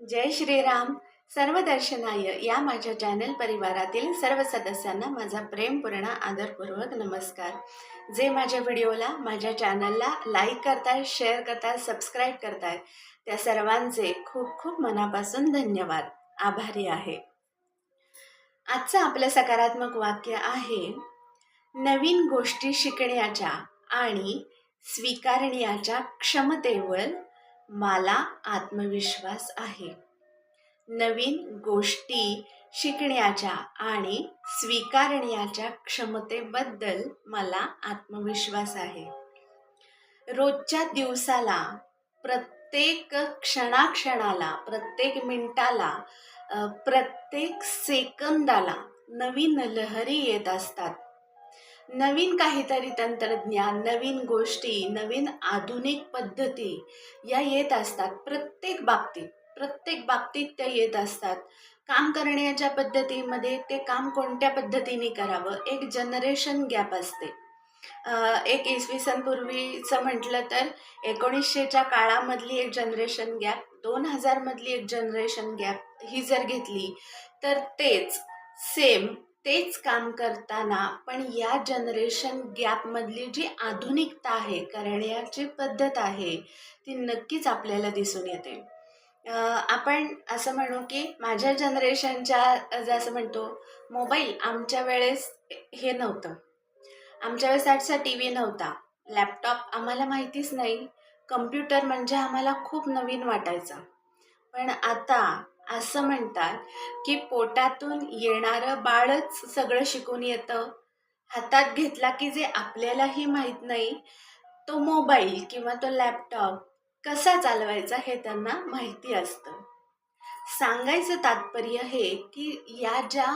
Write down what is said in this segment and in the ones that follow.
जय श्रीराम. सर्व दर्शनाय या माझ्या चॅनल परिवारातील सर्व सदस्यांना माझा प्रेमपूर्ण आदरपूर्वक नमस्कार. जे माझ्या व्हिडिओला माझ्या चॅनलला लाईक करताय शेअर करताय सबस्क्राईब करताय त्या सर्वांचे खूप खूप मनापासून धन्यवाद. आभारी आहे. आजचं आपलं सकारात्मक वाक्य आहे नवीन गोष्टी शिकण्याच्या आणि स्वीकारण्याच्या क्षमतेवर मला आत्मविश्वास आहे. नवीन गोष्टी शिकण्याच्या आणि स्वीकारण्याच्या क्षमतेबद्दल मला आत्मविश्वास आहे. रोजच्या दिवसाला प्रत्येक क्षणाक्षणाला प्रत्येक मिनिटाला प्रत्येक सेकंदाला नवीन लहरी येत असतात. नवीन काहीतरी तंत्रज्ञान नवीन गोष्टी नवीन आधुनिक पद्धती या येत असतात. प्रत्येक बाबतीत प्रत्येक बाबतीत त्या येत असतात. काम करण्याच्या पद्धतीमध्ये ते काम कोणत्या पद्धतीने करावं? एक जनरेशन गॅप असते. एक इसवी सनपूर्वीचं म्हटलं तर एकोणीसशेच्या काळामधली एक जनरेशन गॅप दोन हजारमधली एक जनरेशन गॅप ही जर घेतली तर तेच सेम तेच काम करताना पण या जनरेशन गॅपमधली जी आधुनिकता आहे करण्याची पद्धत आहे ती नक्कीच आपल्याला दिसून येते. आपण असं म्हणू की माझ्या जनरेशनच्या जसं म्हणतो मोबाईल आमच्या वेळेस हे नव्हतं. आमच्या वेळेस आजचा टी व्ही नव्हता. लॅपटॉप आम्हाला माहितीच नाही. कम्प्युटर म्हणजे आम्हाला खूप नवीन वाटायचं. पण आता असं म्हणतात की पोटातून येणारं बाळच सगळं शिकून येतं. हातात घेतला की जे आपल्यालाही माहीत नाही तो मोबाईल किंवा तो लॅपटॉप कसा चालवायचा हे त्यांना माहिती असतं. सांगायचं तात्पर्य हे की या ज्या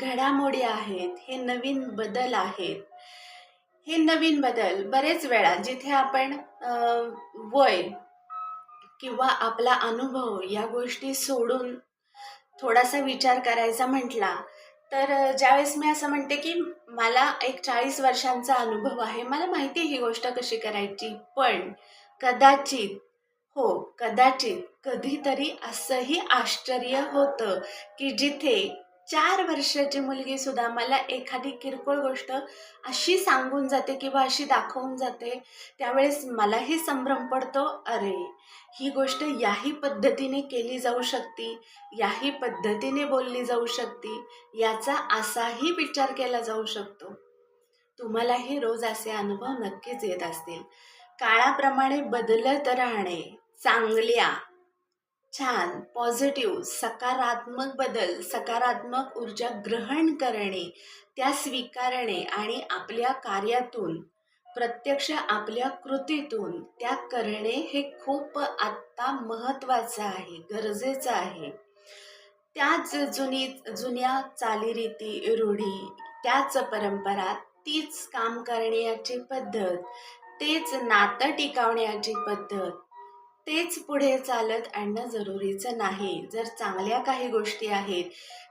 घडामोडी आहेत हे नवीन बदल आहेत. हे नवीन बदल बरेच वेळा जिथे आपण वय किंवा आपला अनुभव या गोष्टी सोडून थोडासा विचार करायचा म्हटला तर ज्यावेळेस मी असं म्हणते की मला एक चाळीस वर्षांचा अनुभव आहे मला माहिती आहे ही गोष्ट कशी करायची पण कदाचित हो कदाचित कधीतरी असंही आश्चर्य होतं की जिथे चार वर्षाची मुलगी सुद्धा मला एखादी किरकोळ गोष्ट अशी सांगून जाते किंवा अशी दाखवून जाते त्यावेळेस मलाही संभ्रम पडतो. अरे ही गोष्ट याही पद्धतीने केली जाऊ शकते याही पद्धतीने बोलली जाऊ शकते याचा असाही विचार केला जाऊ शकतो. तुम्हालाही रोज असे अनुभव नक्कीच येत असतील. काळाप्रमाणे बदलत राहणे चांगल्या छान पॉझिटिव्ह सकारात्मक बदल सकारात्मक ऊर्जा ग्रहण करणे त्या स्वीकारणे आणि आपल्या कार्यातून प्रत्यक्ष आपल्या कृतीतून त्या करणे हे खूप आत्ता महत्त्वाचं आहे गरजेचं आहे. त्याच जुनी जुन्या चालीरीती रूढी त्याच परंपरा तीच काम करण्याची पद्धत तेच नातं टिकवण्याची पद्धत तेच पुढे चालत आणणं जरुरीचं नाही. जर चांगल्या काही गोष्टी आहेत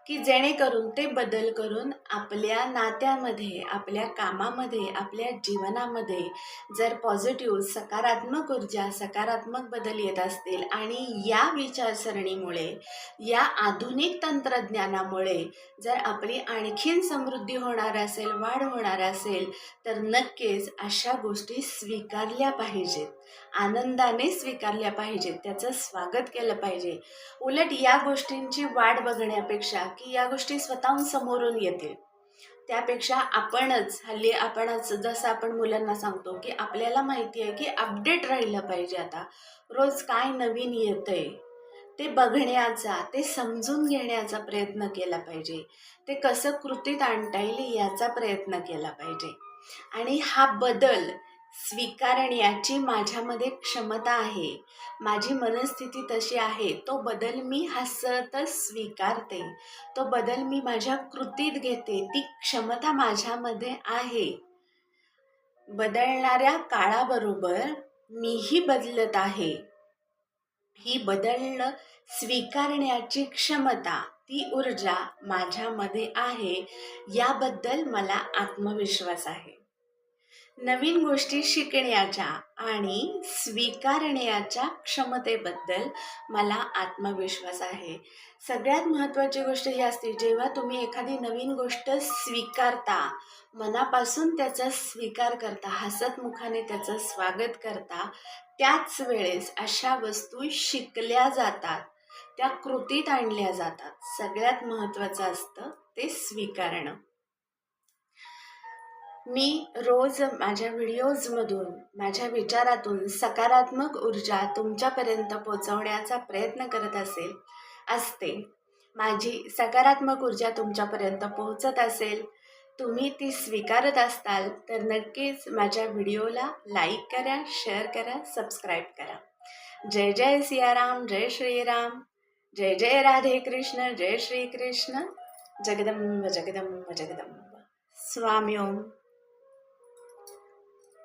की जेणेकरून ते बदल करून आपल्या नात्यामध्ये आपल्या कामामध्ये आपल्या जीवनामध्ये जर पॉझिटिव्ह सकारात्मक ऊर्जा सकारात्मक बदल येत असतील आणि या विचारसरणीमुळे या आधुनिक तंत्रज्ञानामुळे जर आपली आणखीन समृद्धी होणार असेल वाढ होणार असेल तर नक्कीच अशा गोष्टी स्वीकारल्या पाहिजेत. आनंदाने स्वीकारल्या पाहिजेत. त्याचं स्वागत केलं पाहिजे. उलट या गोष्टींची वाट बघण्यापेक्षा की या गोष्टी स्वतःहून समोरून येतील. त्यापेक्षा आपणच हल्ली आपणच जसं आपण मुलांना सांगतो की आपल्याला माहिती आहे की अपडेट राहिलं पाहिजे आता. रोज काय नवीन येतं आहे ते बघण्याचा ते समजून घेण्याचा प्रयत्न केला पाहिजे. ते कसं कृतीत आणता येईल याचा प्रयत्न केला पाहिजे. आणि हा बदल स्वीकारण्याची माझ्यामध्ये क्षमता आहे. माझी मनस्थिती तशी आहे. तो बदल मी हसतच स्वीकारते. तो बदल मी माझ्या कृतीत घेते. ती क्षमता माझ्यामध्ये आहे. बदलणाऱ्या काळाबरोबर मीही बदलत आहे. ही बदलणं स्वीकारण्याची क्षमता ती ऊर्जा माझ्यामध्ये आहे. याबद्दल मला आत्मविश्वास आहे. नवीन गोष्टी शिकण्याच्या आणि स्वीकारण्याच्या क्षमतेबद्दल मला आत्मविश्वास आहे. सगळ्यात महत्त्वाची गोष्ट ही असते जेव्हा तुम्ही एखादी नवीन गोष्ट स्वीकारता मनापासून त्याचा स्वीकार करता हसतमुखाने त्याचं स्वागत करता त्याच वेळेस अशा वस्तू शिकल्या जातात. त्या कृतीत आणल्या जातात. सगळ्यात महत्त्वाचं असतं ते स्वीकारणं. मी रोज माझ्या व्हिडिओजमधून माझ्या विचारातून सकारात्मक ऊर्जा तुमच्यापर्यंत पोचवण्याचा प्रयत्न करत असेल असते. माझी सकारात्मक ऊर्जा तुमच्यापर्यंत पोहोचत असेल. तुम्ही ती स्वीकारत असताल तर नक्कीच माझ्या व्हिडिओला लाईक करा शेअर करा सबस्क्राईब करा. जय जय सियाराम जय श्रीराम. जय जय राधे कृष्ण जय श्रीकृष्ण जगदंब जगदंब जगदंब. स्वामी ओम